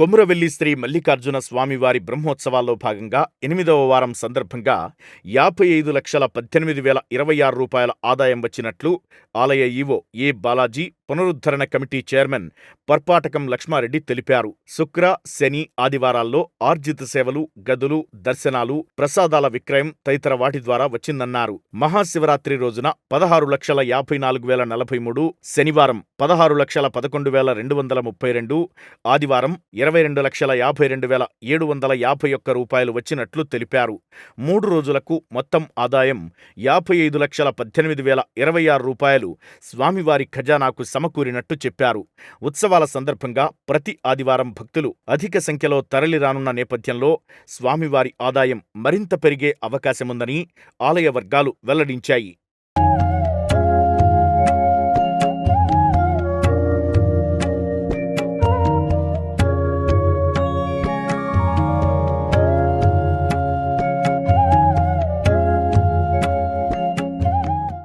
కొమురవెల్లి శ్రీ మల్లికార్జున స్వామివారి బ్రహ్మోత్సవాల్లో భాగంగా ఎనిమిదవ వారం సందర్భంగా యాభై ఐదు లక్షల పద్దెనిమిది వేల ఇరవై ఆరు రూపాయల ఆదాయం వచ్చినట్లు ఆలయ ఈవో ఏ బాలాజీ పునరుద్ధరణ కమిటీ చైర్మన్ పర్పాటకం లక్ష్మారెడ్డి తెలిపారు. శుక్ర శని ఆదివారాల్లో ఆర్జిత సేవలు గదులు దర్శనాలు ప్రసాదాల విక్రయం తదితర వాటి ద్వారా వచ్చిందన్నారు. మహాశివరాత్రి రోజున పదహారు లక్షల యాభై నాలుగు వేల నలభై మూడు శనివారం పదహారు లక్షల పదకొండు వేల రెండు వందల ముప్పై రెండు ఆదివారం ఇరవై రెండు లక్షల యాభై రెండు వేల ఏడు వందల యాభై ఒక్క రూపాయలు వచ్చినట్లు తెలిపారు. మూడు రోజులకు మొత్తం ఆదాయం యాభై ఐదు లక్షల పద్దెనిమిది వేల ఇరవై ఆరు రూపాయలు. స్వామివారి ఖజానాకు సమకూరినట్టు చెప్పారు. ఉత్సవాల సందర్భంగా ప్రతి ఆదివారం భక్తులు అధిక సంఖ్యలో తరలిరానున్న నేపథ్యంలో స్వామివారి ఆదాయం మరింత పెరిగే అవకాశముందని ఆలయ వర్గాలు వెల్లడించాయి.